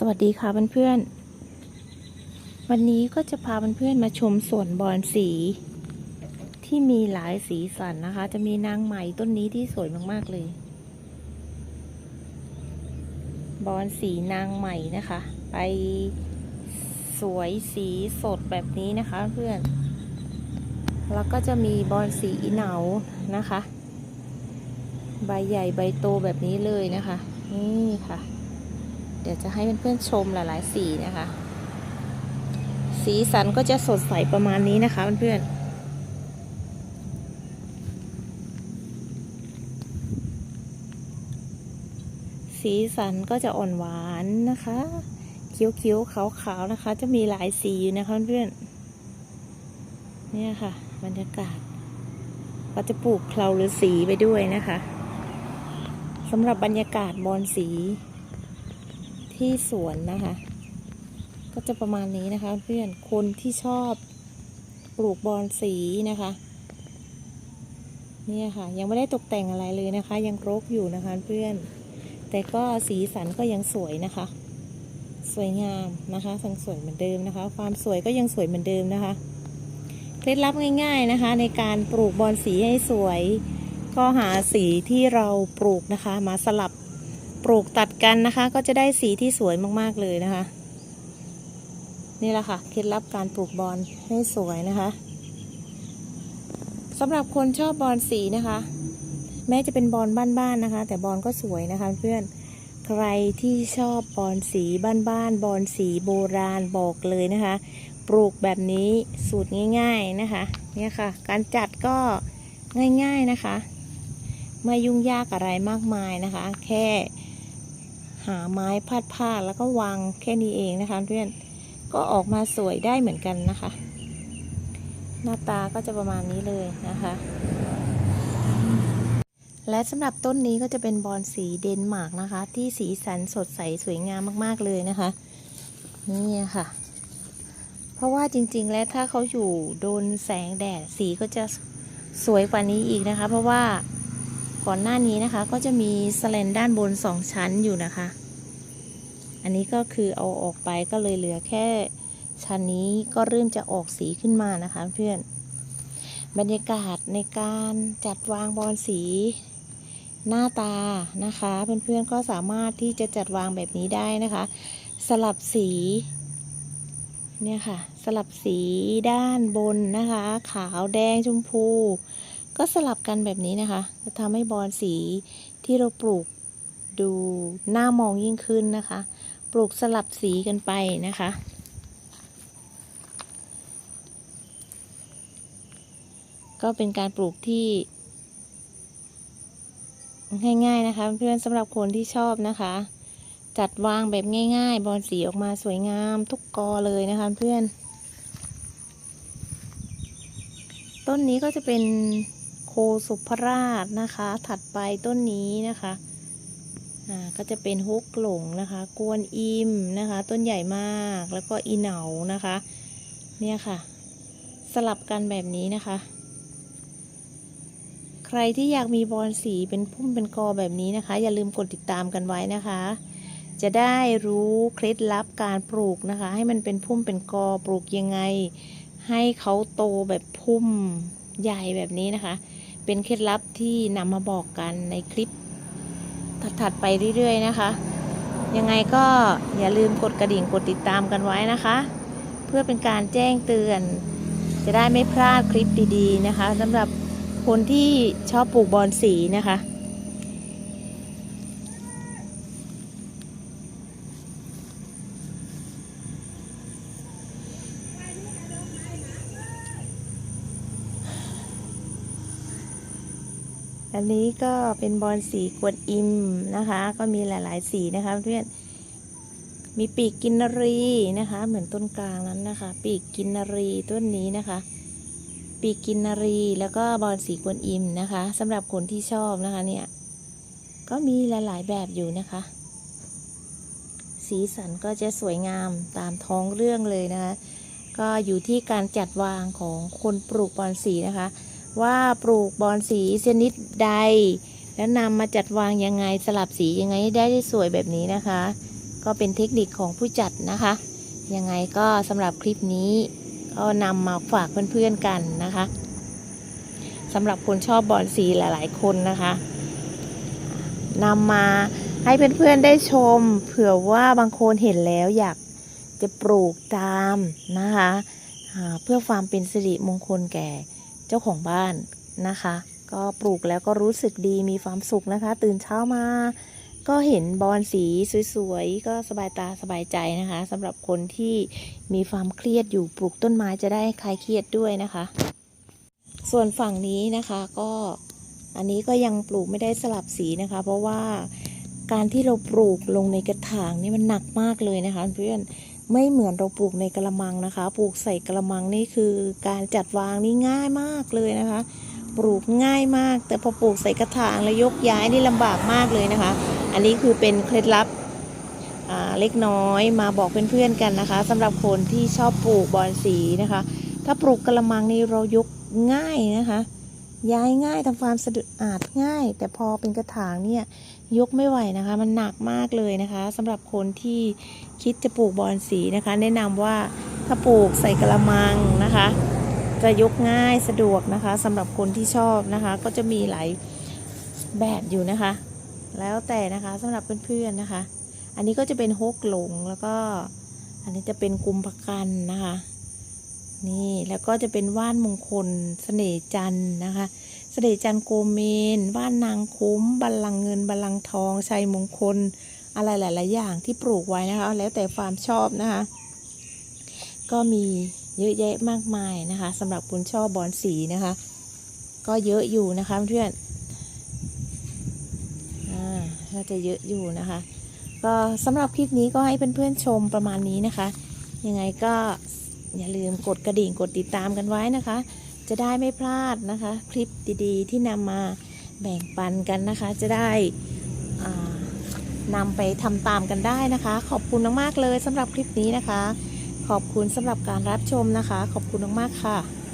สวัสดีค่ะเพื่อนๆ วันนี้ก็จะพาเพื่อนๆมาชมสวนบอนสี ที่มีหลายสีสันนะคะ จะมีนางไหมต้นนี้ที่สวยมากๆเลย บอนสีนางไหมนะคะ ไปสวยสีสดแบบนี้นะคะเพื่อน แล้วก็จะมีบอนสีอีเหนานะคะ ใบใหญ่ใบโตแบบนี้เลยนะคะ นี่ค่ะ เดี๋ยวจะให้เพื่อนๆชมหลายๆสีนะคะ สีสันก็จะสดใสประมาณนี้นะคะเพื่อนๆสีสันก็จะอ่อนหวานนะคะ เขียวๆขาวๆนะคะ จะมีหลายสีอยู่นะคะเพื่อนๆเนี่ยค่ะ บรรยากาศ ก็จะปลูกเคลาหรือสีไปด้วยนะคะสำหรับบรรยากาศบอนสี ที่สวนนะคะ ก็จะประมาณนี้นะคะเพื่อนคนที่ชอบปลูกบอนสีนะคะเนี่ยค่ะ ยังไม่ได้ตกแต่งอะไรเลยนะคะ ยังรกอยู่นะคะเพื่อน แต่ก็สีสันก็ยังสวยนะคะ สวยงามนะคะยังสวยเหมือนเดิมนะคะ ความสวยก็ยังสวยเหมือนเดิมนะคะเคล็ดลับง่าย ๆนะคะ ในการปลูกบอนสีให้สวย ก็หาสีที่เราปลูกนะคะ มาสลับ ปลูกตัดกันนะคะ ก็จะได้สีที่สวยมากๆเลยนะคะ นี่แหละค่ะเคล็ดลับการปลูกบอลให้สวยนะคะสำหรับคนชอบบอลสีนะคะ แม้จะเป็นบอลบ้านๆนะคะ แต่บอลก็สวยนะคะ เพื่อนใครที่ชอบบอลสีบ้านๆบอลสีโบราณบอกเลยนะคะ ปลูกแบบนี้สูตรง่าย ๆนะคะเนี่ยค่ะ การจัดก็ง่าย ๆนะคะ ไม่ยุ่งยากอะไรมากมายนะคะ แค่ หาไม้พาดพาดแล้วก็วางแค่นี้เองนะคะเพื่อนก็ออกมาสวยได้เหมือนกันนะคะ หน้าตาก็จะประมาณนี้เลยนะคะ และสำหรับต้นนี้ก็จะเป็นบอนสีเดนมาร์กนะคะ ที่สีสันสดใสสวยงามมากๆเลยนะคะ นี่ค่ะ เพราะว่าจริง ๆ แล้วถ้าเขาอยู่โดนแสงแดดสีก็จะสวยกว่านี้อีกนะคะ เพราะว่า ก่อนหน้านี้นะคะ ก็จะมีสแลนด้านบนสองชั้นอยู่นะคะ อันนี้ก็คือเอาออกไปก็เลยเหลือแค่ชั้นนี้ก็เริ่มจะออกสีขึ้นมานะคะเพื่อนบรรยากาศในการจัดวางบอลสีหน้าตานะคะเพื่อนๆก็สามารถที่จะจัดวางแบบนี้ได้นะคะ สลับสีเนี่ยค่ะ สลับสีด้านบนนะคะ ขาวแดงชมพู ก็สลับกันแบบนี้นะคะจะทำให้บอลสีที่เราปลูกดูน่ามองยิ่งขึ้นนะคะ ปลูกสลับสีกันไปนะคะ ก็เป็นการปลูกที่ง่ายๆนะคะ เพื่อนสำหรับคนที่ชอบนะคะ จัดวางแบบง่าย ๆ บอลสีออกมาสวยงามทุกกอเลยนะคะเพื่อน ต้นนี้ก็จะเป็น สุภราชนะคะ ถัดไปต้นนี้นะคะอ่าก็จะเป็นฮกหลงนะคะกวนอิมนะคะ ต้นใหญ่มากแล้วก็อีเหนานะคะ เนี่ยค่ะ สลับกันแบบนี้นะคะ ใครที่อยากมีบอลสีเป็นพุ่มเป็นกอแบบนี้นะคะ อย่าลืมกดติดตามกันไว้นะคะ จะได้รู้เคล็ดลับการปลูกนะคะ ให้มันเป็นพุ่มเป็นกอปลูกยังไง ให้เขาโตแบบพุ่มใหญ่แบบนี้นะคะ เป็นเคล็ดลับที่นำมาบอกกันในคลิป ถัดๆไปเรื่อยๆนะคะ ยังไงก็อย่าลืมกดกระดิ่งกดติดตามกันไว้นะคะ เพื่อเป็นการแจ้งเตือน จะได้ไม่พลาดคลิปดีๆนะคะสำหรับคนที่ชอบปลูกบอนสีนะคะ อันนี้ก็เป็นบอลสีกวนอิมนะคะ ก็มีหลายๆสีนะคะเพื่อนมีปีกกินนรีนะคะ เหมือนต้นกลางนั้นนะคะ ปีกกินนรีต้นนี้นะคะ ปีกกินนรีแล้วก็บอลสีกวนอิมนะคะสำหรับคนที่ชอบนะคะเนี่ยก็มีหลายๆแบบอยู่นะคะ สีสันก็จะสวยงามตามท้องเรื่องเลยนะคะ ก็อยู่ที่การจัดวางของคนปลูกบอลสีนะคะ ว่าปลูกบอลสีชนิดใด แล้วนำมาจัดวางยังไงสลับสียังไงให้ได้สวยแบบนี้นะคะ ก็เป็นเทคนิคของผู้จัดนะคะ ยังไงก็สำหรับคลิปนี้ ก็นำมาฝากเพื่อนๆกันนะคะสำหรับคนชอบบอลสีหลาย ๆ คนนะคะนำมาให้เพื่อนๆได้ชม เผื่อว่าบางคนเห็นแล้วอยากจะปลูกตามนะคะ เพื่อความเป็นสิริมงคลแก่ เจ้าของบ้านนะคะ ก็ปลูกแล้วก็รู้สึกดีมีความสุขนะคะ ตื่นเช้ามา ก็เห็นบอลสีสวยๆ ก็สบายตาสบายใจนะคะสำหรับคนที่มีความเครียดอยู่ปลูกต้นไม้จะได้คลายเครียดด้วยนะคะ ส่วนฝั่งนี้นะคะก็อันนี้ก็ยังปลูกไม่ได้สลับสีนะคะ เพราะว่าการที่เราปลูกลงในกระถางนี่มันหนักมากเลยนะคะเพื่อน ไม่เหมือนเราปลูกในกระมังนะคะ ปลูกใส่กระมังนี่คือการจัดวางนี่ง่ายมากเลยนะคะ ปลูกง่ายมาก แต่พอปลูกใส่กระถางแล้วยกย้ายนี่ลำบากมากเลยนะคะ อันนี้คือเป็นเคล็ดลับเล็กน้อยมาบอกเพื่อนๆกันนะคะสำหรับคนที่ชอบปลูกบอนสีนะคะ ถ้าปลูกกระมังนี่เรายกง่ายนะคะ ย้ายง่ายทำความสะดุดอาดง่าย แต่พอเป็นกระถางเนี่ยยกไม่ไหวนะคะ มันหนักมากเลยนะคะสำหรับคนที่คิดจะปลูกบอนสีนะคะ แนะนำว่าถ้าปลูกใส่กระมังนะคะ จะยกง่ายสะดวกนะคะสำหรับคนที่ชอบนะคะ ก็จะมีหลายแบบอยู่นะคะ แล้วแต่นะคะสำหรับเพื่อนๆนะคะ อันนี้ก็จะเป็นฮกหลงแล้วก็อันนี้จะเป็นกุมภกันนะคะ นี่แล้วก็จะเป็นว่านมงคลเสน่จันนะคะเสน่จันโกเมน ว่านนางคุ้มบัลลังเงินบัลลังทองชัยมงคล อะไรหลาย ๆ อย่างที่ปลูกไว้นะคะ แล้วแต่ความชอบนะคะ ก็มีเยอะแยะมากมายนะคะสำหรับคุณชอบบอนสีนะคะ ก็เยอะอยู่นะคะเพื่อนอ่าก็จะเยอะอยู่นะคะก็สำหรับคลิปนี้ก็ให้เพื่อนๆชมประมาณนี้นะคะ ยังไงก็ อย่าลืมกดกระดิ่งกดติดตามกันไว้นะคะ จะได้ไม่พลาดนะคะ คลิปดีๆ ที่นำมาแบ่งปันกันนะคะ จะได้นำไปทำตามกันได้นะคะ ขอบคุณมากๆเลยสำหรับคลิปนี้นะคะ ขอบคุณสำหรับการรับชมนะคะ ขอบคุณมากๆค่ะ